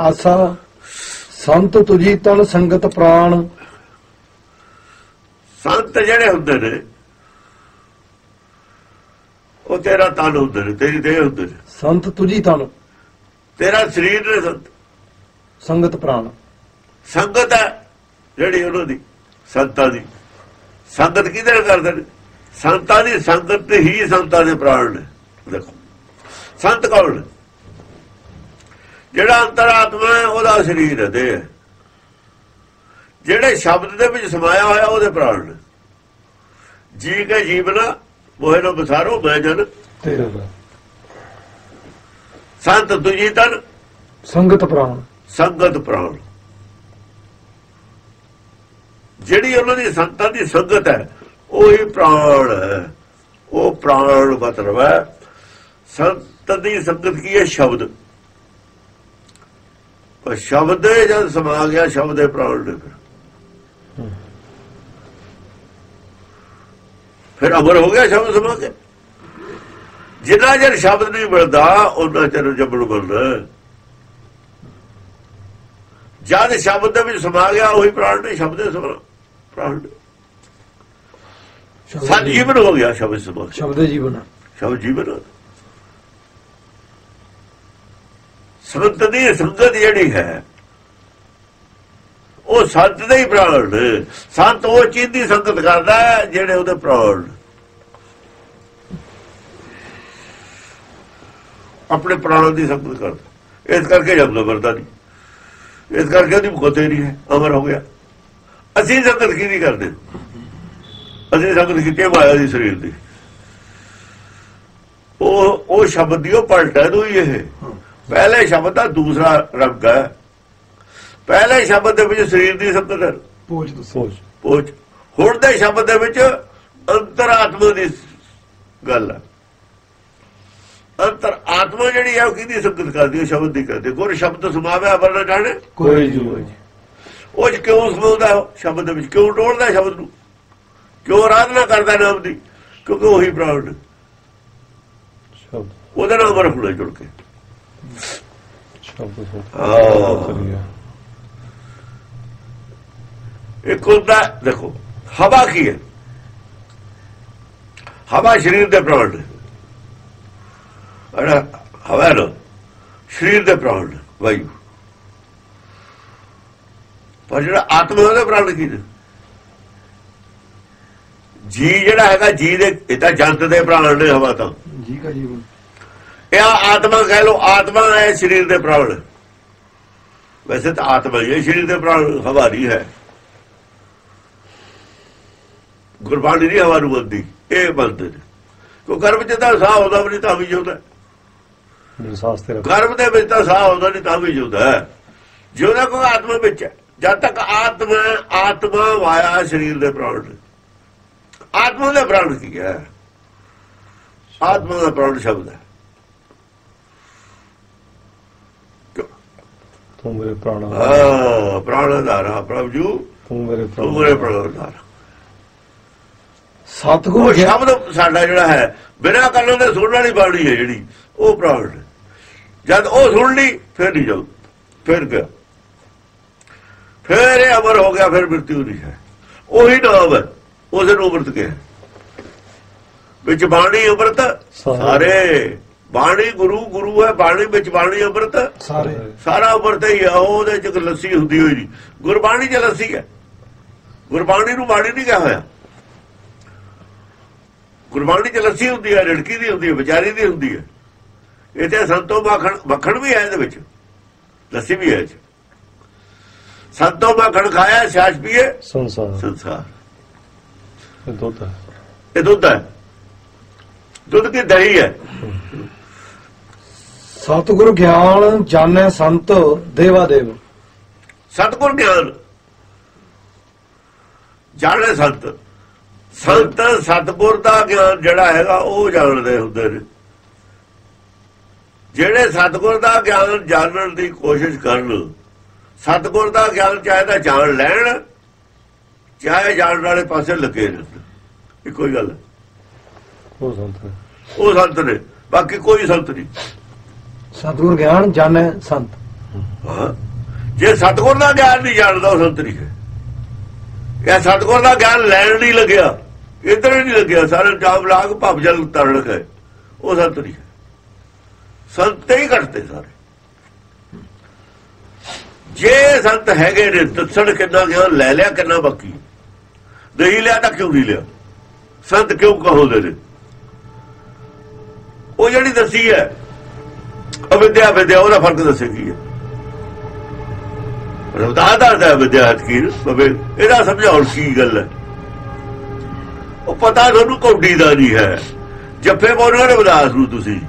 ਆਸਾ ਸੰਤ ਤੁਜੀ ਤਨ ਸੰਗਤ ਪ੍ਰਾਣ। ਸੰਤ ਜਿਹੜੇ ਹੁੰਦੇ ਨੇ ਉਹ ਤੇਰਾ ਤਨ ਹੁੰਦੇ ਨੇ ਤੇਰੀ ਦੇਹ ਹੁੰਦੇ ਨੇ। ਸੰਤ ਤੁਜੀ ਤਨ। ਤੇਰਾ ਸਰੀਰ ਨੇ ਸੰਤ। ਸੰਗਤ ਪ੍ਰਾਣ। ਸੰਗਤ ਹੈ ਜਿਹੜੀ ਉਹਨਾਂ ਦੀ ਸੰਤਾਂ ਦੀ। ਸੰਗਤ ਕਿਹਦੇ ਨਾਲ ਕਰਦੇ ਨੇ? ਸੰਤਾਂ ਦੀ ਸੰਗਤ ਹੀ ਸੰਤਾਂ ਦੇ ਪ੍ਰਾਣ ਨੇ। ਦੇਖੋ ਸੰਤ ਕੌਣ ਨੇ? ਜਿਹੜਾ ਅੰਤਰਾਤਮਾ ਹੈ ਉਹਦਾ ਸਰੀਰ ਹੈ ਦੇਹ ਹੈ ਜਿਹੜੇ ਸ਼ਬਦ ਦੇ ਵਿੱਚ ਸਮਾਇਆ ਹੋਇਆ ਉਹਦੇ ਪ੍ਰਾਣ ਨੇ। ਜੀ ਕੇ ਜੀਵਨਾ ਮੋਹਿ ਨੂੰ ਬਸਾਰੋ ਮੈਂ ਜਨ। ਤੇਰੇ ਸੰਤ ਤੁਜੀ ਤਨ ਸੰਗਤ ਪ੍ਰਾਣ। ਸੰਗਤ ਪ੍ਰਾਣ। ਜਿਹੜੀ ਉਹਨਾਂ ਦੀ ਸੰਤਾਂ ਦੀ ਸੰਗਤ ਹੈ ਉਹ ਹੀ ਪ੍ਰਾਣ ਹੈ। ਉਹ ਪ੍ਰਾਣ ਮਤਲਬ ਹੈ ਸੰਤ ਦੀ ਸੰਗਤ ਕੀ ਹੈ? ਸ਼ਬਦ। ਪਰ ਸ਼ਬਦ ਇਹ ਜਦ ਸਮਾ ਗਿਆ ਸ਼ਬਦ ਦੇ ਪ੍ਰਾਣ ਨੇ ਫਿਰ। ਫਿਰ ਅਮਰ ਹੋ ਗਿਆ ਸ਼ਬਦ ਸਮਾ ਕੇ ਜਿੰਨਾ ਚਿਰ ਸ਼ਬਦ ਨਹੀਂ ਮਿਲਦਾ ਉਹਨਾਂ ਚਿਰ ਜਬਰ ਬਣਦਾ ਜਦ ਸ਼ਬਦ ਦੇ ਵਿੱਚ ਸਮਾ ਗਿਆ ਉਹੀ ਪ੍ਰਾਣ ਨੇ ਸ਼ਬਦ ਦੇ ਸਮਾ ਪ੍ਰਾਣ। ਸਤ ਜੀਵਨ ਹੋ ਗਿਆ ਸ਼ਬਦ ਸਮਾ। ਸ਼ਬਦ ਜੀਵਨ ਸ਼ਬਦ ਜੀਵਨ ਸੰਤ ਦੀ ਸੰਗਤ ਜਿਹੜੀ ਹੈ, ਉਹ ਸੰਤ ਦੇ ਹੀ ਪ੍ਰਾਣ। ਸੰਤ ਉਹ ਚੀਜ਼ ਦੀ ਸੰਗਤ ਕਰਦਾ ਹੈ ਜਿਹੜੇ ਉਹਦੇ ਪ੍ਰਾਣ। ਆਪਣੇ ਪ੍ਰਾਣਾਂ ਦੀ ਸੰਗਤ ਕਰਦਾ। ਇਸ ਕਰਕੇ ਜਬ ਵਰਦਾ ਨਹੀਂ। ਇਸ ਕਰਕੇ ਉਹਦੀ ਮੁਕਤੇ ਨਹੀਂ ਹੈ, ਅਮਰ ਹੋ ਗਿਆ। ਅਸੀਂ ਸੰਗਤ ਕੀ ਨਹੀਂ ਕਰਦੇ? ਅਸੀਂ ਸੰਗਤ ਕੀਤੀ ਮਾਇਆ ਦੀ ਸਰੀਰ ਦੀ। ਉਹ ਉਹ ਸ਼ਬਦ ਦੀ ਉਹ ਪਲਟ ਹੈ ਹੀ ਇਹ। ਪਹਿਲੇ ਸ਼ਬਦ ਦਾ ਦੂਸਰਾ ਰੰਗ ਹੈ। ਪਹਿਲੇ ਸ਼ਬਦ ਦੇ ਵਿੱਚ ਸਰੀਰ ਦੀ ਸੰਗਤ ਹੈ ਪੋਜ ਦੱਸੋ। ਪੋਚ ਹੁਣ ਦੇ ਸ਼ਬਦ ਦੇ ਵਿੱਚ ਅੰਤਰਾਤਮਾ ਦੀ ਗੱਲ ਹੈ। ਅੰਤਰ ਆਤਮਾ ਜਿਹੜੀ ਹੈ ਉਹ ਕਿਹਦੀ ਸੰਗਤ ਕਰਦੀ ਹੈ? ਸ਼ਬਦ ਦੀ ਕਰਦੀ ਹੈ। ਗੁਰ ਸ਼ਬਦ ਸਮਾਵਿਆ ਵਰਨਾ ਜਾਣੇ। ਕੋਈ ਜੀ ਉਹ 'ਚ ਕਿਉਂ ਸਮਾਉਂਦਾ ਸ਼ਬਦ ਦੇ ਵਿੱਚ? ਕਿਉਂ ਟੋੜਦਾ ਸ਼ਬਦ ਨੂੰ? ਕਿਉਂ ਆਰਾਧਨਾ ਕਰਦਾ ਨਾਮ ਦੀ? ਕਿਉਂਕਿ ਉਹੀ ਪ੍ਰਾਣ ਨੇ। ਸ਼ਬਦ। ਉਹਦੇ ਨਾਲ ਹੋਣਾ ਜੁੜ ਕੇ। ਸ਼ਬਦ ਹਾਂ। ਇੱਕ ਹੁੰਦਾ, ਦੇਖੋ, ਹਵਾ ਕੀ ਹੈ? ਹਵਾ ਸਰੀਰ ਦੇ ਪ੍ਰਾਣ ਅੜਾ, ਹਵਾ ਹੈ ਸਰੀਰ ਦੇ ਪ੍ਰਾਣ ਵਾਯੂ। ਪਰ ਜਿਹੜਾ ਆਤਮਾ ਉਹਦੇ ਪ੍ਰਾਣ ਕੀ ਨੇ? ਜੀ ਜਿਹੜਾ ਹੈਗਾ ਜੀ ਦੇ, ਇਹ ਤਾਂ ਜੰਤ ਦੇ ਪ੍ਰਾਣ ਨੇ ਹਵਾ ਤਾਂ। ਜੀ ਕਾ ਜੀਵਨ। ਇਹ ਆਤਮਾ ਕਹਿ ਲੋ ਆਤਮਾ ਹੈ ਸਰੀਰ ਦੇ ਪ੍ਰਾਣ ਵੈਸੇ ਤਾਂ ਆਤਮਾ ਹੀ ਸਰੀਰ ਦੇ ਪ੍ਰਾਣ ਹਵਾ ਨਹੀਂ ਹੈ। ਗੁਰਬਾਣੀ ਨਹੀਂ ਹਵਾ ਨੂੰ ਬੰਦੀ ਇਹ ਬੰਦੇ ਕੋ ਗਰਭ ਚ ਤਾਂ ਸਾਹ ਆਉਂਦਾ ਵੀ ਨਹੀਂ ਤਾਂ ਵੀ ਤੇਰਾ ਗਰਭ ਦੇ ਵਿੱਚ ਤਾਂ ਸਾਹ ਆਉਂਦਾ ਨਹੀਂ ਤਾਂ ਵੀ ਜਿਉਂਦਾ ਜਿਉਂਦਾ ਕੋ ਆਤਮਾ ਵਿੱਚ ਹੈ। ਜਦ ਤੱਕ ਆਤਮਾ ਆਤਮਾ ਵਾਇਆ ਸਰੀਰ ਦੇ ਪ੍ਰਾਣ ਆਤਮਾ ਦੇ ਪ੍ਰਾਣ ਕੀ ਹੈ? ਆਤਮਾ ਦਾ ਪ੍ਰਾਣ ਸ਼ਬਦ ਹੈ। ਤੂੰ ਮੇਰੇ ਪ੍ਰਾਣ ਹਾਂ ਪ੍ਰਾਣਧਾਰਾ ਪ੍ਰਭੂ ਜੀ। ਤੂੰ ਮੇਰੇ ਤੂੰ ਮੇਰੇ ਪ੍ਰਾਣਧਾਰਾ ਸਤਗੁਰ ਉਹ ਗਿਆ ਸ਼ਬਦ ਸਾਡਾ ਜਿਹੜਾ ਹੈ ਬਿਨਾਂ ਕੰਨਾਂ ਦੇ ਸੁਣਨ ਵਾਲੀ ਬਾਣੀ ਹੈ ਜਿਹੜੀ ਉਹ ਪ੍ਰਾਣ। ਜਦ ਉਹ ਸੁਣ ਲਈ ਫਿਰ ਨਹੀਂ ਜਾਊ ਫਿਰ ਗਿਆ। ਫਿਰ ਇਹ ਅਮਰ ਹੋ ਗਿਆ ਫਿਰ ਮ੍ਰਿਤਿੂ ਨਹੀਂ ਹੈ। ਉਹੀ ਨਾਮ ਹੈ ਉਸੇ ਨੂੰ ਅੰਮ੍ਰਿਤ ਕਿਹਾ। ਵਿੱਚ ਬਾਣੀ ਅੰਮ੍ਰਿਤ ਸਾਰੇ। ਬਾਣੀ ਗੁਰੂ ਗੁਰੂ ਹੈ ਬਾਣੀ ਵਿੱਚ ਬਾਣੀ ਅੰਮ੍ਰਿਤ। ਸਾਰੇ। ਸਾਰਾ ਅੰਮ੍ਰਿਤ ਹੀ ਆ ਉਹਦੇ ਚ ਲੱਸੀ ਹੁੰਦੀ ਹੋਈ ਗੁਰਬਾਣੀ ਚ ਲੱਸੀ ਹੈ। ਗੁਰਬਾਣੀ ਨੂੰ ਬਾਣੀ ਨਹੀਂ ਕਿਹਾ ਹੋਇਆ। ਗੁਰਬਾਣੀ ਚ ਲੱਸੀ ਹੁੰਦੀ ਹੈ ਰੜਕੀ ਦੀ ਹੁੰਦੀ ਹੈ ਵਿਚਾਰੀ ਦੀ ਹੁੰਦੀ ਹੈ। ਇਹ ਤੇ ਸੰਤੋ ਮੱਖਣ ਮੱਖਣ ਵੀ ਹੈ ਇਹਦੇ ਵਿੱਚ। ਲੱਸੀ ਵੀ ਹੈ ਸੰਤੋ ਮੱਖਣ ਖਾਇਆ ਛਾਛ ਪੀਏ। ਸੰਸਾਰ। ਸੰਸਾਰ। ਇਹ ਦੁੱਧ ਹੈ। ਇਹ ਦੁੱਧ ਹੈ। ਦੁੱਧ ਕੀ ਦਹੀਂ ਹੈ? ਸਤਗੁਰ ਗਿਆਨ ਜਾਣੈ ਸੰਤ ਦੇਵਾ ਦੇਵ ਸਤਗੁਰ ਗਿਆਨ। ਜਾਣੇ ਸੰਤ। ਸੰਤ ਸਤਗੁਰ ਦਾ ਗਿਆਨ ਜਿਹੜਾ ਹੈਗਾ ਉਹ ਜਾਣਦੇ ਹੁੰਦੇ ਨੇ। ਜਿਹੜੇ ਸਤਗੁਰ ਦਾ ਗਿਆਨ ਜਾਣਨ ਦੀ ਕੋਸ਼ਿਸ਼ ਕਰਨ ਸਤਗੁਰ ਦਾ ਗਿਆਨ ਚਾਹੇ ਤਾਂ ਜਾਣ ਲੈਣ ਚਾਹੇ ਜਾਣਨ ਵਾਲੇ ਪਾਸੇ ਲੱਗੇ ਰਹਿਣ। ਇੱਕੋ ਹੀ ਗੱਲ। ਉਹ ਸੰਤ ਉਹ ਸੰਤ ਨੇ ਬਾਕੀ ਕੋਈ ਸੰਤ ਨਹੀਂ। ਸਤਿਗੁਰ ਗਿਆਨ ਜਾਣੈ ਸੰਤ। ਜੇ ਸਤਗੁਰ ਦਾ ਗਿਆਨ ਨਹੀਂ ਜਾਣਦਾ ਉਹ ਸੰਤ ਨਹੀਂ ਹੈ। ਇਹ ਸਤਗੁਰ ਦਾ ਗਿਆਨ ਲੈਣ ਨਹੀਂ ਲੱਗਿਆ। ਇਧਰ ਨਹੀਂ ਲੱਗਿਆ। ਸਾਰੇ ਜਾਬ ਲਾਗ ਭਵ ਜਲ ਤਰਨ ਗਏ। ਉਹ ਸੰਤ ਨਹੀਂ ਹੈ। ਸੰਤ ਤੇ ਹੀ ਘਟਦੇ ਸਾਰੇ। ਜੇ ਸੰਤ ਹੈਗੇ ਨੇ, ਦੱਸਣ ਕਿੰਨਾ ਗਿਆਨ ਲੈ ਲਿਆ ਕਿੰਨਾ ਬਾਕੀ। ਨਹੀਂ ਲਿਆ ਤਾਂ ਕਿਉਂ ਨਹੀਂ ਲਿਆ? ਸੰਤ ਕਿਉਂ ਕਹੋਦੇ ਨੇ? ਉਹ ਜਿਹੜੀ ਦੱਸੀ ਹੈ ਅਵਿਦਿਆ ਵਿਦਿਆ ਉਹਦਾ ਫ਼ਰਕ ਦੱਸੇਗੀ ਹੈ? ਰਵਦਾਸ ਦੱਸਦਾ ਹੈ ਵਿਦਿਆ ਹਤਕੀਰ ਬਵੇ, ਇਹਦਾ ਸਮਝਾਉਣ ਕੀ ਗੱਲ ਹੈ? ਉਹ ਪਤਾ ਤੁਹਾਨੂੰ ਕੌਡੀ ਦਾ ਨਹੀਂ ਹੈ। ਜੱਫੇ ਬੋਲੋ ਰਵਦਾਸ ਨੂੰ ਤੁਸੀਂ।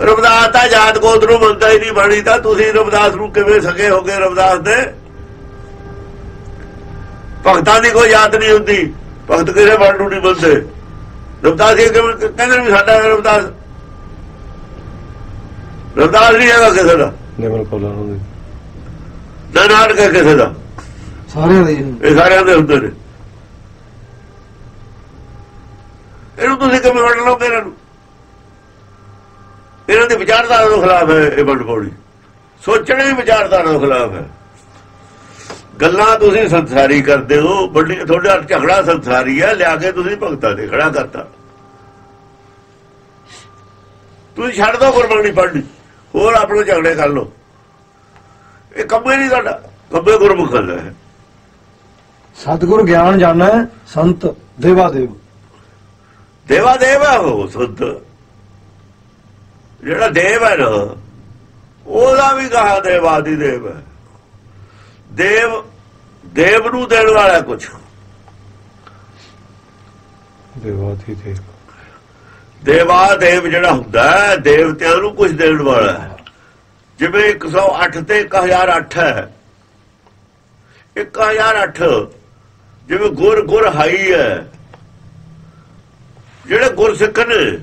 ਰਵਦਾਸ ਤਾਂ ਜਾਤ ਗੋਤ ਨੂੰ ਮੰਨਦਾ ਹੀ ਨਹੀਂ, ਬਣੀ ਤਾਂ ਤੁਸੀਂ ਰਵਦਾਸ ਨੂੰ ਕਿਵੇਂ ਸਕੇ ਹੋਗੇ ਰਵਦਾਸ ਦੇ? ਭਗਤਾਂ ਦੀ ਕੋਈ ਯਾਦ ਨਹੀਂ ਹੁੰਦੀ। ਭਗਤ ਕਿਸੇ ਬਣ ਨੂੰ ਨਹੀਂ ਬੰਦੇ ਰਵਦਾਸ ਇਹ ਕਿਵੇਂ ਕਹਿੰਦੇ ਵੀ ਸਾਡਾ ਰਵਦਾਸ ਰਵਦਾਸ ਨਹੀਂ ਹੈਗਾ ਕਿਸੇ ਦਾ। ਨਿਮਰ ਕੋਲਾਂ ਨੂੰ ਨਾ ਨਾਟਕ ਹੈ ਕਿਸੇ ਦਾ। ਸਾਰਿਆਂ ਦੇ ਹੀ। ਇਹ ਸਾਰਿਆਂ ਦੇ ਹੁੰਦੇ ਨੇ। ਇਹਨੂੰ ਤੁਸੀਂ ਕਿਵੇਂ ਵੰਡ ਲਓਗੇ ਇਹਨਾਂ ਨੂੰ? ਇਹਨਾਂ ਦੀ ਵਿਚਾਰਧਾਰਾ ਦੇ ਖਿਲਾਫ ਹੈ ਇਹ ਵੰਡ ਪੌੜੀ ਸੋਚਣੇ ਦੀ ਵਿਚਾਰਧਾਰਾ ਦੇ ਖਿਲਾਫ ਹੈ। ਗੱਲਾਂ ਤੁਸੀਂ ਸੰਸਾਰੀ ਕਰਦੇ ਹੋ ਵੱਡੀ ਤੁਹਾਡਾ ਝਗੜਾ ਸੰਸਾਰੀ ਹੈ ਲਿਆ ਕੇ ਤੁਸੀਂ ਭਗਤਾਂ ਦੇ ਖੜਾ ਕਰਤਾ। ਤੁਸੀਂ ਛੱਡ ਦੋ ਗੁਰਬਾਣੀ ਪੜ੍ਹਨੀ। ਹੋਰ ਆਪਣੇ ਝਗੜੇ ਕਰ ਲਓ। ਇਹ ਕੰਮੇ ਨਹੀਂ ਤੁਹਾਡਾ ਕੰਮੇ ਗੁਰਮੁਖ ਦਾ ਹੈ। ਸਤਿਗੁਰ ਗਿਆਨ ਜਾਣੈ ਸੰਤ ਦੇਵਾ ਦੇਵ ਦੇਵਾ ਦੇਵ ਹੈ ਉਹ ਸੁੱਧ ਜਿਹੜਾ ਦੇਵ ਹੈ ਨਾ ਉਹਦਾ ਵੀ ਕਹਾ ਦੇਵਾਦੀ ਦੇਵ ਹੈ। ਦੇਵ ਦੇਵ ਨੂੰ ਦੇਣ ਵਾਲਾ ਕੁਝ ਦੇਵਾਤੀ ਦੇਵ। ਦੇਵਾ ਦੇਵ ਜਿਹੜਾ ਹੁੰਦਾ ਹੈ, ਦੇਵਤਿਆਂ ਨੂੰ ਕੁਝ ਦੇਣ ਵਾਲਾ ਹੈ। ਜਿਵੇਂ 108 ਤੇ 1008 ਹੈ। 1008 ਜਿਵੇਂ ਗੁਰ ਗੁਰ ਹਾਈ ਹੈ। ਜਿਹੜੇ ਗੁਰਸਿੱਖ ਨੇ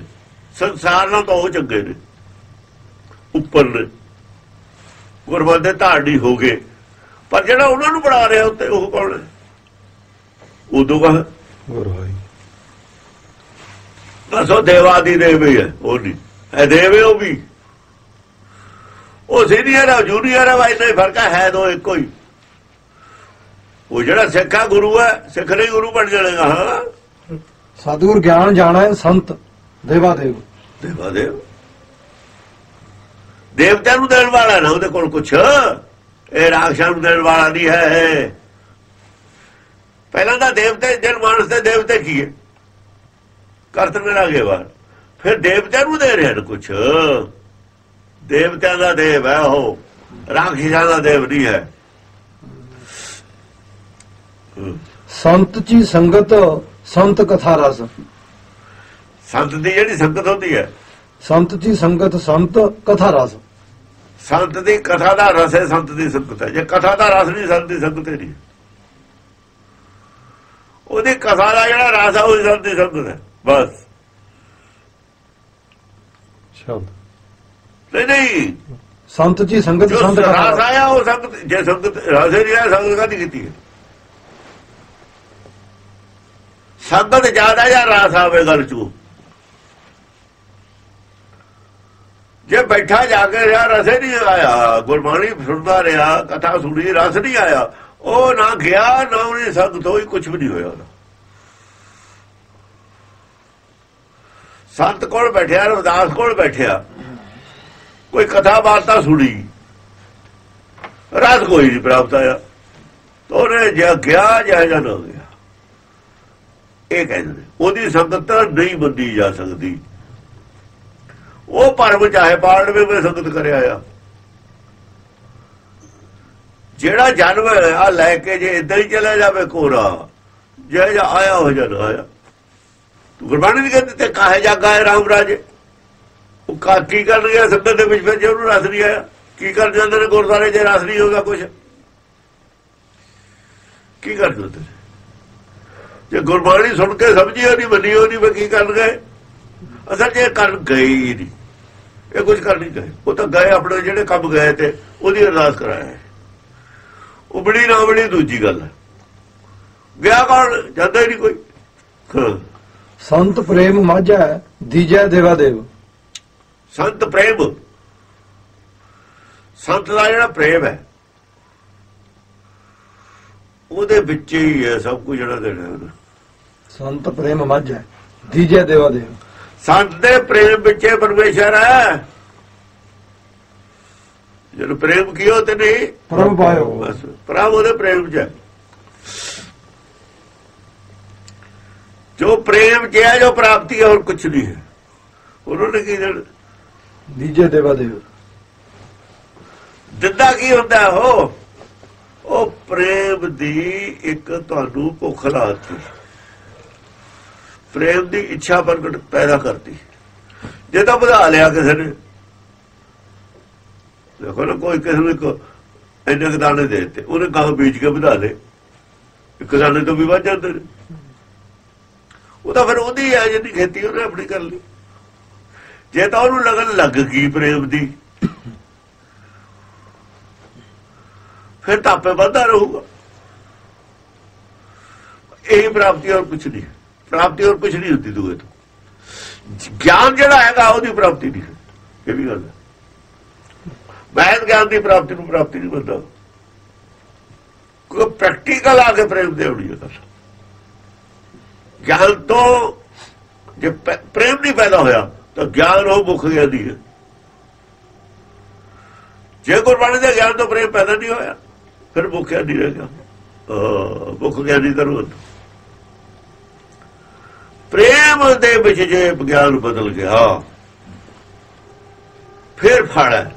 ਸੰਸਾਰ ਨਾਲ ਤਾਂ ਉਹ ਚੰਗੇ ਨੇ। ਉੱਪਰ ਨੇ। ਗੁਰਬੰਦੇ ਧਾਰਨੀ ਹੋ ਗਏ। ਪਰ ਜਿਹੜਾ ਉਹਨਾਂ ਨੂੰ ਬਣਾ ਰਿਹਾ ਉੱਤੇ ਉਹ ਕੌਣ ਹੈ? ਉਦੋਂ ਕਹ ਗੁਰਹਾਈ ਦੇਵਾਦੀ ਦੇਵ ਹੀ ਹੈ ਉਹ ਨਹੀਂ। ਹੈ ਦੇਵ ਹੈ ਉਹ ਵੀ। ਉਹ ਸੀਨੀਅਰ ਹੈ ਜੂਨੀਅਰ ਹੈ ਭਾਈ ਨਹੀਂ ਫ਼ਰਕ ਹੈ ਹੈ ਦੋ ਇੱਕੋ ਹੀ। ਉਹ ਜਿਹੜਾ ਸਿੱਖਾ ਗੁਰੂ ਹੈ ਸਿੱਖ ਨਹੀਂ ਗੁਰੂ ਬਣ ਜਾਣੇਗਾ ਹਾਂ। ਸਤਿਗੁਰ ਗਿਆਨ ਜਾਣੈ ਸੰਤ ਦੇਵਾ ਦੇਵ ਦੇਵਾ ਦੇਵ ਦੇਵਤਿਆਂ ਨੂੰ ਦੇਣ ਵਾਲਾ ਨਾ ਉਹਦੇ ਕੋਲ ਕੁਛ। ਇਹ ਰਾਖਸ਼ਾਂ ਨੂੰ ਦੇਣ ਵਾਲਾ ਨਹੀਂ ਹੈ ਪਹਿਲਾਂ ਤਾਂ ਦੇਵਤੇ ਜਨ ਮਾਨਸ ਦੇ ਦੇਵਤੇ ਕੀ ਹੈ? ਕਰਤ ਮੇਰਾ ਗੇਵਾਰ ਫਿਰ ਦੇਵਤਿਆਂ ਨੂੰ ਦੇ ਰਿਹਾ ਕੁਛ। ਦੇਵਤਿਆਂ ਦਾ ਦੇਵ ਹੈ ਉਹ। ਰਾਖਸ਼ਾਂ ਦਾ ਦੇਵ ਨਹੀਂ ਹੈ। ਸੰਤ ਜੀ ਸੰਗਤ ਸੰਤ ਕਥਾ ਰਸ। ਸੰਤ ਦੀ ਜਿਹੜੀ ਸੰਗਤ ਹੁੰਦੀ ਹੈ। ਸੰਤ ਜੀ ਸੰਗਤ ਸੰਤ ਕਥਾ ਰਸ। ਸੰਤ ਦੀ ਕਥਾ ਦਾ ਰਸ ਹੈ ਸੰਤ ਦੀ ਸੰਗਤ ਹੈ। ਜੇ ਕਥਾ ਦਾ ਰਸ ਨਹੀਂ ਸੰਤ ਦੀ ਸੰਗਤ ਨਹੀਂ। ਉਹਦੀ ਕਥਾ ਦਾ ਜਿਹੜਾ ਰਸ ਹੈ ਉਹ ਸੰਤ ਦੀ ਸੰਗਤ ਹੈ। ਬਸ। ਸ਼ਬਦ ਨਹੀਂ ਨਹੀਂ। ਸੰਤ ਜੀ ਸੰਗਤ ਸੰਤ ਰਸ ਆਇਆ ਉਹ ਸੰਗਤ ਜੇ ਸੰਗਤ ਰਸ ਨਹੀਂ ਆਇਆ ਸੰਗਤ ਕਾਹਦੀ ਕੀਤੀ ਹੈ? ਸੰਗਤ ਜ਼ਿਆਦਾ ਜਾਂ ਰਸ ਆਵੇ ਗੱਲ ਚੋਂ ਜੇ ਬੈਠਾ ਜਾ ਕੇ ਰਿਹਾ ਰਸੇ ਨਹੀਂ ਆਇਆ ਗੁਰਬਾਣੀ ਸੁਣਦਾ ਰਿਹਾ ਕਥਾ ਸੁਣੀ ਰਸ ਨਹੀਂ ਆਇਆ ਉਹ ਨਾ ਗਿਆ ਨਾ ਉਹਨੇ ਸੰਗਤ ਹੋਈ ਕੁਝ ਵੀ ਨਹੀਂ ਹੋਇਆ ਉਹਦਾ। ਸੰਤ ਕੋਲ ਬੈਠਿਆ, ਰਵਿਦਾਸ ਕੋਲ ਬੈਠਿਆ। ਕੋਈ ਕਥਾ ਵਾਰਤਾ ਸੁਣੀ। ਰਸ ਕੋਈ ਨਹੀਂ ਪ੍ਰਾਪਤ ਆਇਆ। ਤੋਰੇ ਜੇ ਗਿਆ ਜਾਂ ਜਾਂ ਨਾ ਗਿਆ। ਇਹ ਕਹਿੰਦੇ ਨੇ ਉਹਦੀ ਸੰਗਤ ਨਹੀਂ ਬੰਦੀ ਜਾ ਸਕਦੀ। ਉਹ ਪਰਮ ਚਾਹੇ ਪਾੜ ਵੀ ਮੈਂ ਸੰਗਤ ਕਰਿਆ ਆ। ਜਿਹੜਾ ਜਨਮ ਆ ਲੈ ਕੇ ਜੇ ਇਦਾਂ ਹੀ ਚਲਾ ਜਾਵੇ ਕੋਰਾ, ਜੇ ਜਾ ਆਇਆ ਹੋ ਜਾਣਾ ਆਇਆ। ਗੁਰਬਾਣੀ ਨਹੀਂ ਕਹਿੰਦੀ ਤੇ ਕਾਹੇ ਜਾਗਾ ਹੈ ਰਾਮ ਰਾਜੇ? ਉਹ ਕਾ ਕੀ ਕਰਨ ਰਿਹਾ ਸੰਗਤ ਦੇ ਵਿੱਚ ਫਿਰ ਜੇ ਉਹਨੂੰ ਰਸ ਨਹੀਂ ਆਇਆ? ਕੀ ਕਰ ਜਾਂਦੇ ਨੇ ਗੁਰਦਾਰੇ ਜੇ ਰਸ ਨਹੀਂ ਹੋਗਾ ਕੁਝ ਕੀ ਕਰ ਜਾਂਦੇ ਜੇ ਗੁਰਬਾਣੀ ਸੁਣ ਕੇ ਸਮਝੀ ਨਹੀਂ, ਮੰਨੀ ਉਹ ਨਹੀਂ ਕੀ ਕਰ ਗਏ? ਅਸਲ ਜੇ ਇਹ ਕਰ ਗਏ ਹੀ ਨਹੀਂ। ਇਹ ਕੁਝ ਕਰ ਨਹੀਂ ਗਏ। ਉਹ ਤਾਂ ਗਏ ਆਪਣੇ ਜਿਹੜੇ ਕੰਮ ਗਏ ਤੇ ਉਹਦੀ ਅਰਦਾਸ ਕਰਾਇਆ ਹੈ। ਉਹ ਬੜੀ ਨਾ ਬੜੀ ਦੂਜੀ ਗੱਲ ਹੈ। ਗਿਆ ਕੌਣ? ਜਾਂਦਾ ਹੀ ਨਹੀਂ ਕੋਈ। ਹਾਂ। ਸੰਤ ਪ੍ਰੇਮ ਮਾਝਾ ਦੀਜੈ ਦੇਵਾ ਦੇਵ। ਸੰਤ ਪ੍ਰੇਮ। ਸੰਤ ਦਾ ਜਿਹੜਾ ਪ੍ਰੇਮ ਹੈ ਉਹਦੇ ਵਿੱਚ ਹੀ ਹੈ ਸਭ ਕੁਝ ਜਿਹੜਾ ਦੇਣਾ। ਸੰਤ ਪ੍ਰੇਮ ਮੱਝ ਦੀਜੇ ਦੇਵਾ ਦੇਵ। ਸੰਤ ਦੇ ਪ੍ਰੇਮ ਵਿੱਚ ਪਰਮੇਸ਼ਰ ਹੈ। ਜਦੋਂ ਪ੍ਰੇਮ ਕੀਓ ਤੇ ਨਹੀਂ ਪ੍ਰਭ ਪਾਇਓ। ਬਸ ਪ੍ਰਭ ਉਹਦੇ ਪ੍ਰੇਮ ਚ ਹੈ। ਜੋ ਪ੍ਰੇਮ ਚ ਹੈ ਜੋ ਪ੍ਰਾਪਤੀ ਹੈ ਹੋਰ ਕੁਝ ਨਹੀਂ ਹੈ। ਉਹਨਾਂ ਨੇ ਕੀ ਦੇਣਾ? ਦੀਜੇ ਦੇਵਾ ਦੇਵ ਦਿੰਦਾ ਕੀ ਹੁੰਦਾ ਉਹ? ਉਹ ਪ੍ਰੇਮ ਦੀ ਇੱਕ ਤੁਹਾਨੂੰ ਭੁੱਖ ਲਾਤੀ। ਪ੍ਰੇਮ ਦੀ ਇੱਛਾ ਪ੍ਰਗਟ ਪੈਦਾ ਕਰਤੀ। ਜੇ ਤਾਂ ਵਧਾ ਲਿਆ ਕਿਸੇ ਨੇ। ਦੇਖੋ ਨਾ ਕੋਈ ਕਿਸੇ ਨੂੰ ਇੱਕ ਇੰਨੇ ਕੁ ਦਾਣੇ ਦੇ ਦਿੱਤੇ। ਉਹਨੇ ਕਹਾ ਬੀਜ ਕੇ ਵਧਾ ਦੇ ਇੱਕ ਦਾਣੇ ਤੋਂ ਵੀ ਵੱਧ ਜਾਂਦੇ ਨੇ। ਉਹ ਤਾਂ ਫਿਰ ਉਹਦੀ ਆ ਜਿੰਨੀ ਖੇਤੀ ਉਹਨੇ ਆਪਣੀ ਕਰ ਲਈ। ਜੇ ਤਾਂ ਉਹਨੂੰ ਲਗਨ ਲੱਗ ਗਈ ਪ੍ਰੇਮ ਦੀ, ਫਿਰ ਤਾਂ ਆਪੇ ਵੱਧਦਾ ਰਹੂਗਾ। ਇਹ ਪ੍ਰਾਪਤੀ ਔਰ ਕੁਝ ਨਹੀਂ। ਪ੍ਰਾਪਤੀ ਔਰ ਕੁਝ ਨਹੀਂ ਹੁੰਦੀ ਦੂਏ ਤੋਂ। ਗਿਆਨ ਜਿਹੜਾ ਹੈਗਾ, ਉਹਦੀ ਪ੍ਰਾਪਤੀ ਨਹੀਂ। ਇਹ ਵੀ ਗੱਲ ਹੈ। ਮੈਂ ਗਿਆਨ ਦੀ ਪ੍ਰਾਪਤੀ ਨੂੰ ਪ੍ਰਾਪਤੀ ਨਹੀਂ ਬੰਦਾ। ਕੋਈ ਪ੍ਰੈਕਟੀਕਲ ਆ ਕੇ ਪ੍ਰੇਮ ਦੇ ਹੋਣੀ ਹੈ ਗੱਲ। ਗਿਆਨ ਤੋਂ ਜੇ ਪ੍ਰੇਮ ਨਹੀਂ ਪੈਦਾ ਹੋਇਆ, ਤਾਂ ਗਿਆਨ ਉਹ ਮੁੱਖ ਗਿਆਨੀ ਹੈ ਜੇ ਗੁਰਬਾਣੀ ਦੇ ਗਿਆਨ ਤੋਂ ਪ੍ਰੇਮ ਪੈਦਾ ਨਹੀਂ ਹੋਇਆ, ਫਿਰ ਮੁੱਖਿਆ ਨਹੀਂ ਰਹੇਗਾ ਅਹ ਮੁੱਖ ਗਿਆਨੀ ਦਾ ਪ੍ਰੇਮ ਦੇ ਵਿੱਚ ਜੇ ਗਿਆਨ ਬਦਲ ਗਿਆ, ਫਿਰ ਫਲ ਹੈ।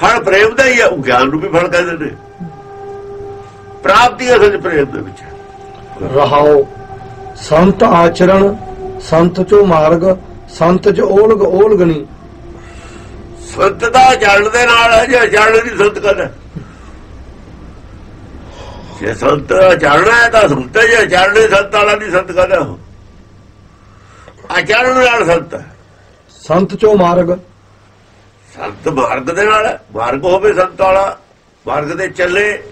ਫਲ ਪ੍ਰੇਮ ਦਾ ਹੀ ਹੈ, ਉਹ ਗਿਆਨ ਨੂੰ ਵੀ ਫਲ ਕਹਿੰਦੇ ਨੇ। ਪ੍ਰਾਪਤੀ ਅਸਲ ਪ੍ਰੇਮ ਦੇ ਵਿੱਚ ਹੈ। ਰਹਾਓ। ਸੰਤ ਆਚਰਣ ਸੰਤ ਚੋ ਮਾਰਗ ਸੰਤ ਚ ਓਲਗ ਓਲਗਣੀ। ਸੰਤ ਦਾ ਜਲ ਦੇ ਨਾਲ ਹੈ ਜੇ ਜਲ ਨਹੀਂ ਸੰਤ ਕਰਦਾ ਜੇ ਸੰਤ ਚੜਨਾ ਹੈ ਤਾਂ ਸੰਤ ਜੇ ਚੜਨੇ ਸੰਤ ਵਾਲਾ ਨਹੀਂ ਸੰਤ ਕਰਦਾ ਆਚਰਣ ਨਾਲ ਸੰਤ ਹੈ। ਸੰਤ ਚੋ ਮਾਰਗ। ਸੰਤ ਮਾਰਗ ਦੇ ਨਾਲ। ਮਾਰਗ ਹੋਵੇ ਸੰਤ ਵਾਲਾ ਮਾਰਗ ਦੇ ਚੱਲੇ।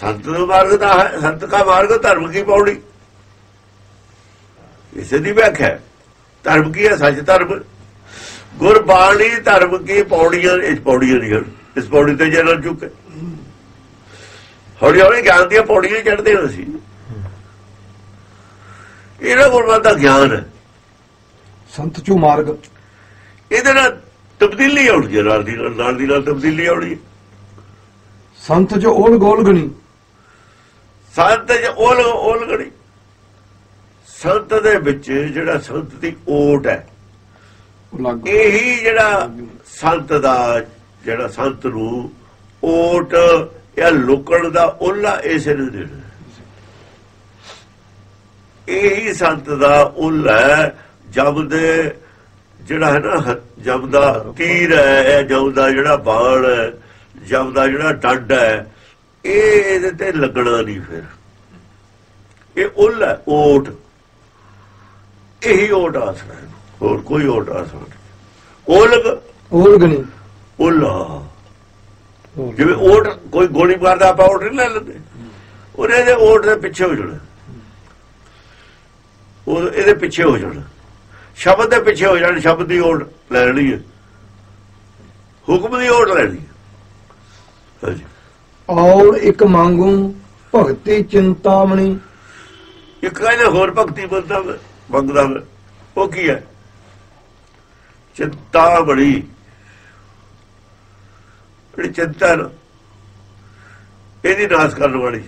ਸੰਤ ਦਾ ਮਾਰਗ ਦਾ ਹੈ ਸੰਤ ਦਾ ਮਾਰਗ ਧਰਮ ਕੀ ਪੌੜੀ? ਇਸੇ ਦੀ ਵਿਆਖਿਆ। ਧਰਮ ਕੀ ਹੈ? ਸੱਚ ਧਰਮ। ਗੁਰਬਾਣੀ ਧਰਮ ਕੀ ਪੌੜੀਆਂ ਇਸ ਪੌੜੀਆਂ ਨਹੀਂ ਇਸ ਪੌੜੀ ਤੇ ਜੇ ਨਾਲ ਚੁੱਕੇ। ਹੌਲੀ ਹੌਲੀ ਗਿਆਨ ਦੀਆਂ ਪੌੜੀਆਂ ਚੜਦੇ ਹਾਂ ਅਸੀਂ ਇਹਨਾਂ ਗੁਰਬਾਣੀ ਦਾ ਗਿਆਨ ਹੈ। ਸੰਤ ਚੋ ਮਾਰਗ। ਇਹਦੇ ਨਾਲ ਤਬਦੀਲੀ ਆਉਣੀ ਹੈ ਨਾਲ ਦੀ ਨਾਲ ਨਾਲ ਦੀ ਨਾਲ ਤਬਦੀਲੀ ਆਉਣੀ ਹੈ। ਸੰਤ ਚੋ ਓਲਗ ਓਲਗਣੀ ਸੰਤ ਚ ਓਲ ਓਲਗੜੀ ਸੰਤ ਦੇ ਵਿੱਚ ਜਿਹੜਾ ਸੰਤ ਦੀ ਓਟ ਹੈ ਇਹੀ ਜਿਹੜਾ ਸੰਤ ਦਾ ਜਿਹੜਾ ਸੰਤ ਨੂੰ ਓਟ ਜਾਂ ਲੋਕਣ ਦਾ ਓਲਾ ਇਸੇ ਨੂੰ ਦੇਣਾ ਇਹੀ ਸੰਤ ਦਾ ਓਲਾ ਹੈ ਜਬ ਦੇ ਜਿਹੜਾ ਹੈ ਨਾ ਜਬ ਦਾ ਤੀਰ ਹੈ ਜਬ ਦਾ ਜਿਹੜਾ ਬਾਣ ਹੈ ਜਬ ਦਾ ਜਿਹੜਾ ਡੰਡ ਹੈ ਇਹ ਇਹਦੇ ਤੇ ਲੱਗਣਾ ਨਹੀਂ ਫਿਰ। ਇਹ ਓਲਾ ਹੈ, ਓਟ। ਇਹੀ ਓਟ ਆਸਰਾ ਹੋਰ ਕੋਈ ਓਟ ਆਸਰਾ ਨਹੀਂ। ਓਲਗ ਓਲਗਣੀ ਓਲਾ ਜਿਵੇਂ ਓਟ ਕੋਈ ਗੋਲੀ ਮਾਰਦਾ ਆਪਾਂ ਓਟ ਨਹੀਂ ਲੈ ਲੈਂਦੇ। ਉਹਨੇ ਦੇ ਓਟ ਦੇ ਪਿੱਛੇ ਹੋ ਜਾਣਾ। ਉਹ ਇਹਦੇ ਪਿੱਛੇ ਹੋ ਜਾਣਾ। ਸ਼ਬਦ ਦੇ ਪਿੱਛੇ ਹੋ ਜਾਣਾ ਸ਼ਬਦ ਦੀ ਓਟ ਲੈ ਲੈਣੀ ਹੈ। ਹੁਕਮ ਦੀ ਓਟ ਲੈਣੀ ਹੈ। ਹਾਂਜੀ। ਔਰ ਇੱਕ ਮੰਗੂ ਭਗਤੀ ਚਿੰਤਾਮਣੀ ਇੱਕ ਕਹਿੰਦੇ ਹੋਰ ਭਗਤੀ ਬੰਦਾ ਮੰਗਦਾ ਉਹ ਕੀ ਹੈ? ਚਿੰਤਾ ਬੜੀ ਜਿਹੜੀ ਚਿੰਤਾ ਨਾ, ਇਹਦੀ ਨਾਸ ਕਰਨ ਵਾਲੀ।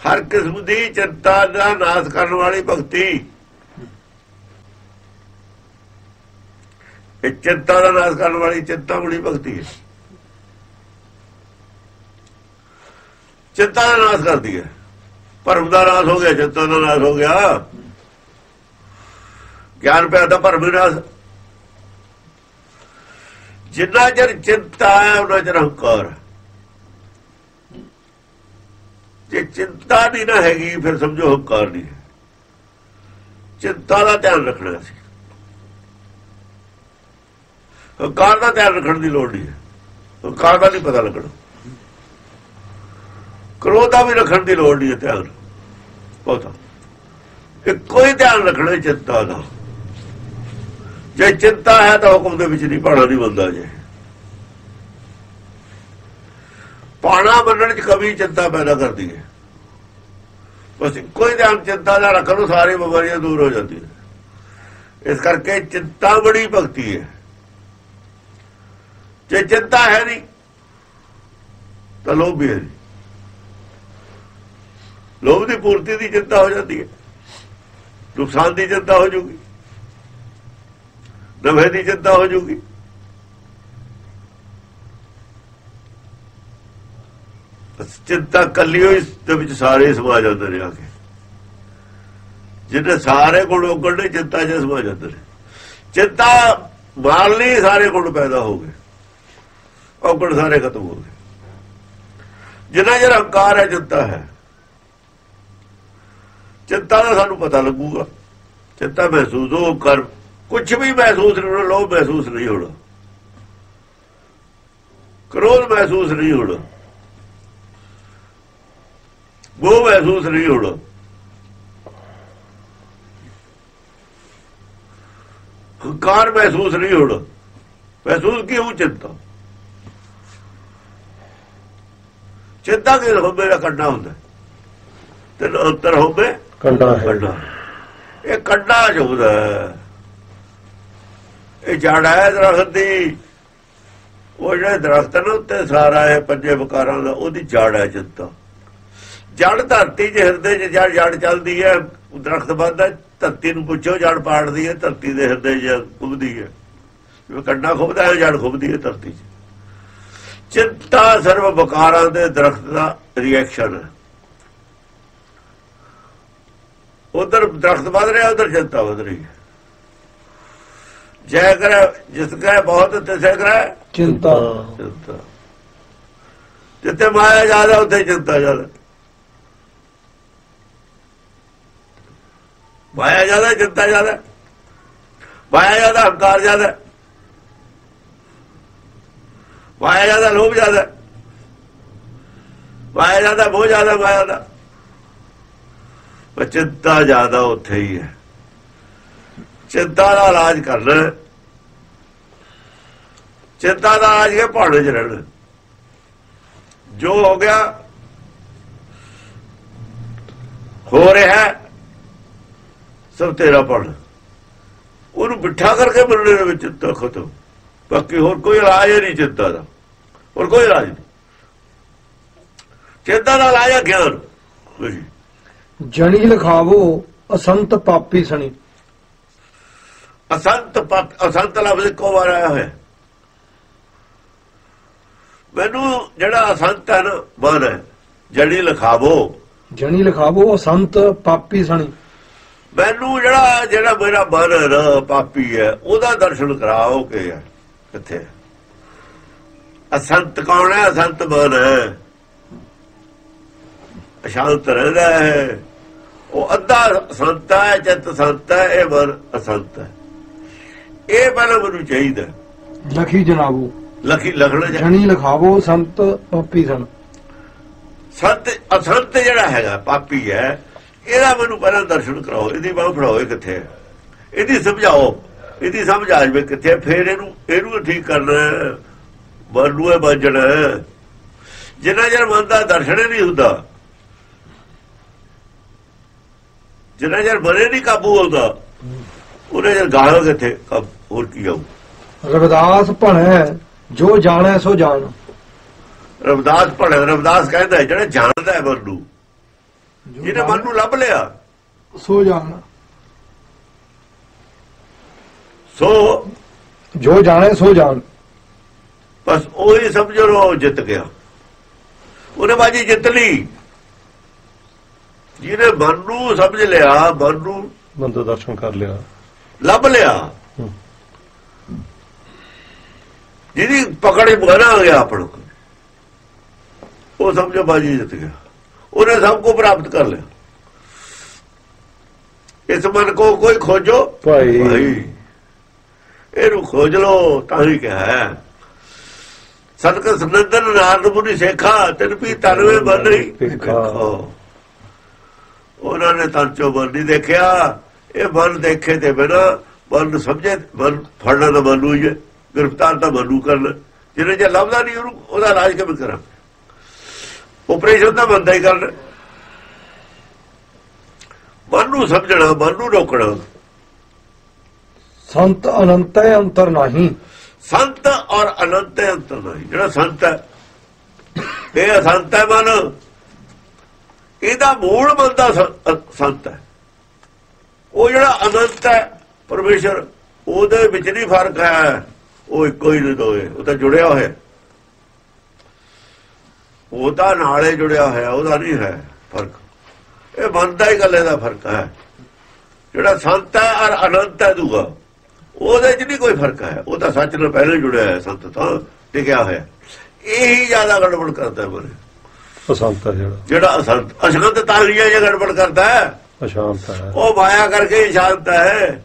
ਹਰ ਕਿਸਮ ਦੀ ਚਿੰਤਾ ਦਾ ਨਾਸ ਕਰਨ ਵਾਲੀ ਭਗਤੀ। ਇਹ ਚਿੰਤਾ ਦਾ ਨਾਸ ਕਰਨ ਵਾਲੀ ਚਿੰਤਾ ਬੜੀ ਭਗਤੀ ਹੈ। ਚਿੰਤਾ ਦਾ ਨਾਸ ਕਰਦੀ ਹੈ। ਭਰਮ ਦਾ ਨਾਸ ਹੋ ਗਿਆ, ਚਿੰਤਾ ਦਾ ਨਾਸ ਹੋ ਗਿਆ। ਗਿਆਨ ਪਿਆ ਤਾਂ ਭਰਮ ਵੀ ਨਾਸ। ਜਿੰਨਾ ਚਿਰ ਚਿੰਤਾ ਹੈ ਉਹਨਾਂ ਚਿਰ ਹੰਕਾਰ ਜੇ ਚਿੰਤਾ ਨਹੀਂ ਨਾ ਹੈਗੀ, ਫਿਰ ਸਮਝੋ ਹੰਕਾਰ ਨਹੀਂ ਹੈ। ਚਿੰਤਾ ਦਾ ਧਿਆਨ ਰੱਖਣਾ ਸੀ। ਹੰਕਾਰ ਦਾ ਧਿਆਨ ਰੱਖਣ ਦੀ ਲੋੜ ਨਹੀਂ ਹੈ। ਹੰਕਾਰ ਦਾ ਨਹੀਂ ਪਤਾ ਲੱਗਣਾ। ਕ੍ਰੋਧ ਦਾ ਵੀ ਰੱਖਣ ਦੀ ਲੋੜ ਨਹੀਂ ਹੈ ਧਿਆਨ। ਬਹੁਤਾ। ਇੱਕੋ ਹੀ ਧਿਆਨ ਰੱਖਣਾ ਚਿੰਤਾ ਦਾ। ਜੇ ਚਿੰਤਾ ਹੈ ਤਾਂ ਹੁਕਮ ਦੇ ਵਿੱਚ ਨਹੀਂ, ਪਾਣਾ ਨਹੀਂ ਬੰਦਾ ਜੇ। ਪਾਣਾ ਮੰਨਣ ਚ ਕਵੀ ਚਿੰਤਾ ਪੈਦਾ ਕਰਦੀ ਹੈ। ਬਸ ਕੋਈ ਧਿਆਨ ਚਿੰਤਾ ਦਾ ਰੱਖ ਲਓ ਸਾਰੀ ਬਿਮਾਰੀਆਂ ਦੂਰ ਹੋ ਜਾਂਦੀਆਂ ਇਸ ਕਰਕੇ ਚਿੰਤਾ ਬੜੀ ਭਗਤੀ ਹੈ। ਜੇ ਚਿੰਤਾ ਹੈ ਨਹੀਂ, ਤਾਂ ਲੋਭ ਵੀ ਹੈ ਨਹੀਂ। ਲੋਭ ਦੀ ਪੂਰਤੀ ਦੀ ਚਿੰਤਾ ਹੋ ਜਾਂਦੀ ਹੈ। ਨੁਕਸਾਨ ਦੀ ਚਿੰਤਾ ਹੋ ਜੂਗੀ। ਨਵੇਂ ਦੀ ਚਿੰਤਾ ਹੋ ਜੂਗੀ। ਚਿੰਤਾ ਕੱਲੀ ਹੋਈ ਦੇ ਵਿੱਚ ਸਾਰੇ ਸਮਾ ਜਾਂਦੇ ਨੇ ਆ ਕੇ। ਜਿਹਦੇ ਸਾਰੇ ਗੁਣ ਉਗੜਨੇ ਚਿੰਤਾ ਚ ਸਮਾ ਜਾਂਦੇ ਨੇ। ਚਿੰਤਾ ਮਾਰ ਲਈ ਸਾਰੇ ਗੁਣ ਪੈਦਾ ਹੋ ਗਏ। ਔਗਣ ਸਾਰੇ ਖਤਮ ਹੋ ਗਏ। ਜਿੰਨਾ ਜਿਹੜਾ ਹੰਕਾਰ ਹੈ, ਚਿੰਤਾ ਹੈ। ਚਿੰਤਾ ਦਾ ਸਾਨੂੰ ਪਤਾ ਲੱਗੂਗਾ। ਚਿੰਤਾ ਮਹਿਸੂਸ ਹੋ ਕਰ ਕੁਝ ਵੀ ਮਹਿਸੂਸ ਨਹੀਂ ਹੋਣਾ, ਲੋਭ ਮਹਿਸੂਸ ਨਹੀਂ ਹੋਣਾ। ਕ੍ਰੋਧ ਮਹਿਸੂਸ ਨਹੀਂ ਹੋਣਾ। ਉਹ ਮਹਿਸੂਸ ਨਹੀਂ ਹੋਣਾ। ਹੰਕਾਰ ਮਹਿਸੂਸ ਨਹੀਂ ਹੋਣਾ। ਮਹਿਸੂਸ ਕਿਉਂ ਚਿੰਤਾ। ਚਿੰਤਾ ਕਿ ਹੋਵੇ ਦਾ ਕੱਢਣਾ ਹੁੰਦਾ। ਤੇ ਅੰਤਰ ਹੋਵੇ ਕੰਡਾ ਹੈ। ਇਹ ਕੱਢਣਾ ਚਾਹੁੰਦਾ ਇਹ ਜੜ ਹੈ ਦਰਖਤ ਦੀ। ਉਹ ਜਿਹੜੇ ਦਰਖਤ ਨੇ ਉੱਤੇ ਸਾਰਾ ਇਹ ਪੰਜੇ ਵਿਕਾਰਾਂ ਦਾ, ਉਹਦੀ ਜੜ ਹੈ ਚਿੰਤਾ ਜੜ ਧਰਤੀ 'ਚ ਹਿਰਦੇ 'ਚ ਜੜ ਜੜ ਚੱਲਦੀ ਹੈ। ਦਰਖਤ ਵੱਧਦਾ ਧਰਤੀ ਨੂੰ ਪੁੱਛੋ, ਜੜ ਪਾੜਦੀ ਹੈ। ਧਰਤੀ ਦੇ ਹਿਰਦੇ 'ਚ ਖੁੱਬਦੀ ਹੈ। ਜਿਵੇਂ ਕੰਡਾ ਖੁੱਬਦਾ ਹੈ ਜੜ ਖੁੱਬਦੀ ਹੈ ਧਰਤੀ 'ਚ। ਚਿੰਤਾ ਸਰਵ ਵਿਕਾਰਾਂ ਦੇ ਦਰਖਤ ਦਾ ਰਿਐਕਸ਼ਨ ਹੈ। ਉਧਰ ਦਰਖਤ ਵਧ ਰਿਹਾ ਉਧਰ ਚਿੰਤਾ ਵਧ ਰਹੀ ਹੈ। ਜੈ ਕਰ ਜਿਸ ਕਰੇ ਬਹੁਤ ਤਿਸੇ ਕਰੇ ਚਿੰਤਾ ਚਿੰਤਾ ਜਿੱਥੇ ਮਾਇਆ ਜ਼ਿਆਦਾ ਉੱਥੇ ਚਿੰਤਾ ਜ਼ਿਆਦਾ। ਮਾਇਆ ਜ਼ਿਆਦਾ ਚਿੰਤਾ ਜ਼ਿਆਦਾ। ਮਾਇਆ ਜ਼ਿਆਦਾ ਹੰਕਾਰ ਜ਼ਿਆਦਾ। ਮਾਇਆ ਜ਼ਿਆਦਾ ਲੋਭ ਜ਼ਿਆਦਾ। ਮਾਇਆ ਜ਼ਿਆਦਾ ਬਹੁਤ ਜ਼ਿਆਦਾ ਮਾਇਆ ਦਾ। ਪਰ ਚਿੰਤਾ ਜ਼ਿਆਦਾ ਉੱਥੇ ਹੀ ਹੈ। ਚਿੰਤਾ ਦਾ ਇਲਾਜ ਕਰਨਾ ਹੈ। ਚਿੰਤਾ ਦਾ ਇਲਾਜ ਕੇ ਭਾਣੇ ਚ ਰਹਿਣਾ। ਜੋ ਹੋ ਗਿਆ ਹੋ ਰਿਹਾ ਹੈ, ਸਭ ਤੇਰਾ ਪੜ ਉਹਨੂੰ ਬਿਠਾ ਕਰਕੇ ਮਿਲਣੇ ਦੇ ਵਿੱਚ ਚਿੰਤਾ ਖਤਮ। ਬਾਕੀ ਹੋਰ ਕੋਈ ਇਲਾਜ ਹੀ ਨਹੀਂ ਚਿੰਤਾ ਦਾ। ਹੋਰ ਕੋਈ ਇਲਾਜ ਨਹੀਂ। ਚਿੰਤਾ ਦਾ ਇਲਾਜ ਹੈ ਗਿਆਨ ਜਣੀ ਲਖਾਵੋ ਅਸੰਤ ਪਾਪੀ ਸਣੀ। ਅਸੰਤ ਪਤ ਅਸੰਤ ਲਫ਼ਜ਼ ਇੱਕੋ ਵਾਰ ਆਇਆ ਹੋਇਆ। ਮੈਨੂੰ ਜਿਹੜਾ ਅਸੰਤ ਹੈ ਨਾ ਮਨ ਹੈ। ਜੜੀ ਲਿਖਾਵੋ। ਜਣੀ ਲਖਾਵੋ ਅਸੰਤ ਪਾਪੀ ਸਣੀ। ਮੈਨੂੰ ਜਿਹੜਾ ਜਿਹੜਾ ਮੇਰਾ ਮਨ ਪਾਪੀ ਹੈ ਉਹਦਾ ਦਰਸ਼ਨ ਕਰਾਓ ਕਿ ਕਿੱਥੇ? ਅਸੰਤ ਕੌਣ ਹੈ? ਅਸੰਤ ਮਨ ਹੈ। ਅਸ਼ਾਂਤ ਰਹਿੰਦਾ ਹੈ। ਉਹ ਅੱਧਾ ਸੰਤ ਹੈ ਚਿੱਤ ਸੰਤ ਹੈ ਇਹ ਮਨ ਅਸੰਤ ਹੈ। ਇਹ ਪਹਿਲਾਂ ਮੈਨੂੰ ਚਾਹੀਦਾ ਲਖੀ ਜਨਾਬੂ ਲਖੀ ਲਖਣਾ ਜਣੀ ਲਖਾਵੋ ਸੰਤ ਪਾਪੀ ਸਣ ਸੰਤ ਅਸੰਤ ਜਿਹੜਾ ਹੈਗਾ ਪਾਪੀ ਹੈ ਇਹਦਾ ਮੈਨੂੰ ਪਹਿਲਾਂ ਦਰਸ਼ਨ ਕਰਾਓ। ਇਹਦੀ ਬਾਹ ਫੜਾਓ ਕਿੱਥੇ ਹੈ? ਇਹਦੀ ਸਮਝਾਓ। ਇਹਦੀ ਸਮਝ ਆ ਜਾਵੇ ਕਿੱਥੇ ਫਿਰ ਇਹਨੂੰ ਇਹਨੂੰ ਠੀਕ ਕਰਨਾ ਨੂੰ ਇਹ ਬੰਜਣਾ ਜਿੰਨਾ ਚਿਰ ਮਨ ਦਾ ਦਰਸ਼ਨ ਨਹੀਂ ਹੁੰਦਾ ਜਿੰਨਾ ਚਿਰ ਮਨੇ ਨਹੀਂ ਕਾਬੂ ਹੁੰਦਾ ਉਹਨੇ ਜਰ ਗਾਹਾਂ ਕਿੱਥੇ ਕਾਬ- ਹੋਰ ਕੀ ਆਊ? ਰਵਿਦਾਸ ਭਣੈ ਜੋ ਜਾਣੈ ਸੋ ਜਾਣ। ਰਵਿਦਾਸ ਪੜ੍ਹੇ ਰਵਿਦਾਸ ਕਹਿੰਦਾ ਜਿਹੜਾ ਜਾਣਦਾ ਹੈ ਮਨ ਨੂੰ ਜਿਹਨੇ ਮਨ ਨੂੰ ਲੱਭ ਲਿਆ। ਸੋ ਜਾਣ। ਸੋ ਜੋ ਜਾਣੈ ਸੋ ਜਾਣ। ਬਸ ਉਹੀ ਸਮਝ ਲਓ ਉਹ ਜਿੱਤ ਗਿਆ। ਉਹਨੇ ਬਾਜੀ ਜਿੱਤ ਲਈ। ਜਿਹਨੇ ਮਨ ਨੂੰ ਸਮਝ ਲਿਆ ਮਨ ਨੂੰ ਬੰਦਾ ਦਰਸ਼ਨ ਕਰ ਲਿਆ। ਲੱਭ ਲਿਆ। ਜਿਹਦੀ ਪਕੜੇ ਬਣਾ ਆ ਗਿਆ ਆਪਣ ਕੋ ਉਹ ਸਮਝੋ ਬਾਜੀ ਜਿੱਤ ਗਿਆ। ਉਹਨੇ ਸਭ ਕੁਝ ਪ੍ਰਾਪਤ ਕਰ ਲਿਆ। ਇਸ ਮਨ ਕੋ ਕੋਈ ਖੋਜੋ? ਭਾਈ। ਇਹਨੂੰ ਖੋਜ ਲੋ ਤਾਂ ਹੀ ਕਿਹਾ ਸਤਕ ਸੁਨੰਦਨ ਨਾਰਦ ਮੁਨੀ ਸੇਖਾ ਤਨ ਵੀ ਤਨਵੇ ਬਨ ਨਹੀਂ ਦੇਖਾ। ਉਹਨਾਂ ਨੇ ਤਨ ਚੋਂ ਮਨ ਨਹੀਂ ਦੇਖਿਆ। ਇਹ ਮਨ ਦੇਖੇ ਤੇ ਬਿਨਾ ਮਨ ਸਮਝੇ ਮਨ ਫੜਨਾ ਤਾਂ ਮਨ ਨੂੰ ਹੀ ਗ੍ਰਿਫਤਾਰ ਤਾਂ ਮਨ ਕਰਨਾ। ਜਿਹਨੇ ਜੇ ਲੱਭਦਾ ਨਹੀਂ ਉਹਨੂੰ ਉਹਦਾ ਇਲਾਜ ਕਿਵੇਂ ਕਰਾਂ? ਆਪਰੇਸ਼ਨ ਤਾਂ ਬੰਦਾ ਹੀ ਕਰਨਾ। ਮਨ ਨੂੰ ਸਮਝਣਾ ਮਨ ਨੂੰ ਰੋਕਣਾ। ਸੰਤ ਅਨੰਤ ਹੈ ਅੰਤਰ ਨਹੀਂ। ਸੰਤ ਔਰ ਅਨੰਤ ਹੈ ਅੰਤਰ ਨਹੀਂ। ਜਿਹੜਾ ਸੰਤ ਹੈ ਇਹ ਅਸੰਤ ਹੈ ਮਨ। ਇਹਦਾ ਮੂਲ ਬੰਦਾ ਸੰਤ ਹੈ। ਉਹ ਜਿਹੜਾ ਅਨੰਤ ਹੈ ਪਰਮੇਸ਼ਰ, ਉਹਦੇ ਵਿੱਚ ਨਹੀਂ ਫ਼ਰਕ ਹੈ। ਉਹ ਇੱਕੋ ਹੀ ਨੇ ਦੋਏ ਉਹ ਤਾਂ ਜੁੜਿਆ ਹੋਇਆ ਉਹ ਤਾਂ ਨਾਲੇ ਜੁੜਿਆ ਹੋਇਆ, ਉਹਦਾ ਨਹੀਂ ਹੈ ਫ਼ਰਕ। ਇਹ ਬੰਦਾ ਹੀ ਗੱਲੇ ਦਾ ਫ਼ਰਕ ਹੈ। ਜਿਹੜਾ ਸੰਤ ਹੈ ਔਰ ਅਨੰਤ ਹੈ ਦੂਗਾ, ਉਹਦੇ 'ਚ ਨਹੀਂ ਕੋਈ ਫ਼ਰਕ ਹੈ। ਉਹ ਤਾਂ ਸੱਚ ਨਾਲ ਪਹਿਲਾਂ ਜੁੜਿਆ ਹੈ, ਸੰਤ ਤਾਂ ਟਿਕਿਆ ਹੋਇਆ ਇਹੀ ਜ਼ਿਆਦਾ ਗੜਬੜ ਕਰਦਾ ਮਨ। ਅਸੰਤ ਹੈ ਜਿਹੜਾ। ਜਿਹੜਾ ਅਸੰਤ ਅਸ਼ੰਤ ਤਾਂ ਹੀ ਹੈ ਜੇ ਗੜਬੜ ਕਰਦਾ ਹੈ। ਅਸ਼ਾਂਤ ਹੈ। ਉਹ ਮਾਇਆ ਕਰਕੇ ਹੀ ਸ਼ਾਂਤ ਹੈ।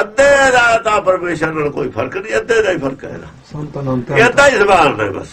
ਅੱਧੇ ਦਾ ਤਾਂ ਪਰਮੇਸ਼ਰ ਨਾਲ ਕੋਈ ਫ਼ਰਕ ਨਹੀਂ ਅੱਧੇ ਦਾ ਹੀ ਫ਼ਰਕ ਹੈ। ਸੰਤ ਅਨੰਤ ਹੈ। ਇਹ ਅੱਧਾ ਹੀ ਸਵਾਲ ਹੈ ਬਸ।